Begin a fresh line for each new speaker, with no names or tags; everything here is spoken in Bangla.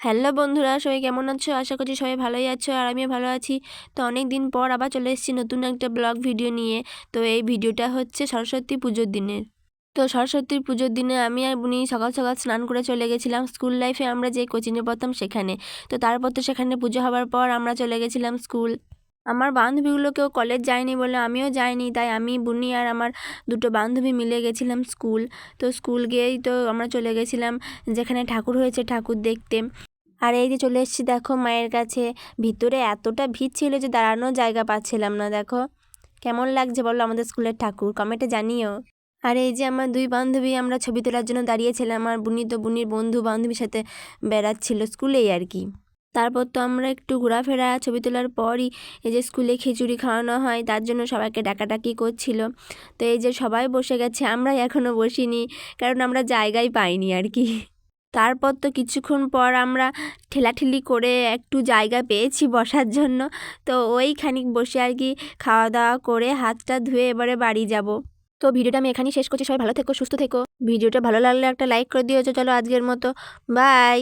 হ্যালো বন্ধুরা, সবাই কেমন আছো? আশা করছি সবাই ভালোই আছো আর আমিও ভালো আছি। তো অনেক দিন পর আবার চলে এসেছি নতুন একটা ব্লগ ভিডিও নিয়ে। তো এই ভিডিওটা হচ্ছে সরস্বতী পুজোর দিনের। তো সরস্বতী পুজোর দিনে আমি আর বুনি সকাল সকাল স্নান করে চলে গেছিলাম স্কুল লাইফে, আমরা যে কোচিংয়ে পড়তাম সেখানে। তো তারপর তো সেখানে পুজো হওয়ার পর আমরা চলে গেছিলাম স্কুল। আমার বান্ধবীগুলো কেউ কলেজ যায়নি বলে আমিও যাইনি, তাই আমি, বুনি আর আমার দুটো বান্ধবী মিলে গেছিলাম স্কুল। তো স্কুল গিয়েই তো আমরা চলে গেছিলাম, যেখানে ঠাকুর হয়েছে ঠাকুর দেখতে। আর এই যে চলে এসেছি দেখো মায়ের কাছে। ভিতরে এতটা ভিড় ছিল যে দাঁড়ানোর জায়গা পাচ্ছিলাম না, দেখো। কেমন লাগছে বলো আমাদের স্কুলের ঠাকুর কমেন্টে জানিও। আর এই যে আমার দুই বান্ধবী, আমরা ছবি তোলার জন্য দাঁড়িয়েছিলাম, আর বুনি তো বুনির বন্ধু বান্ধবীর সাথে বেড়াচ্ছিল স্কুলেই আর কি। তারপর তো আমরা একটু ঘোরাফেরা, ছবি তোলার পরই এই যে স্কুলে খিচুড়ি খাওয়ানো হয়, তার জন্য সবাইকে ডাকাডাকি করছিল। তো এই যে সবাই বসে গেছে, আমরাই এখনও বসিনি, কারণ আমরা জায়গাই পাইনি আর কি। তারপর তো কিছুক্ষণ পর আমরা ঠেলাঠেলি করে একটু জায়গা পেয়েছি বসার জন্য। তো ওইখানিক বসে আর কি খাওয়া দাওয়া করে হাতটা ধুয়ে এবারে বাড়ি যাব। তো ভিডিওটা আমি এখানেই শেষ করছি। সবাই ভালো থেকো, সুস্থ থেকো। ভিডিওটা ভালো লাগলে একটা লাইক করে দিয়েছ চলো আজকের মতো। বাই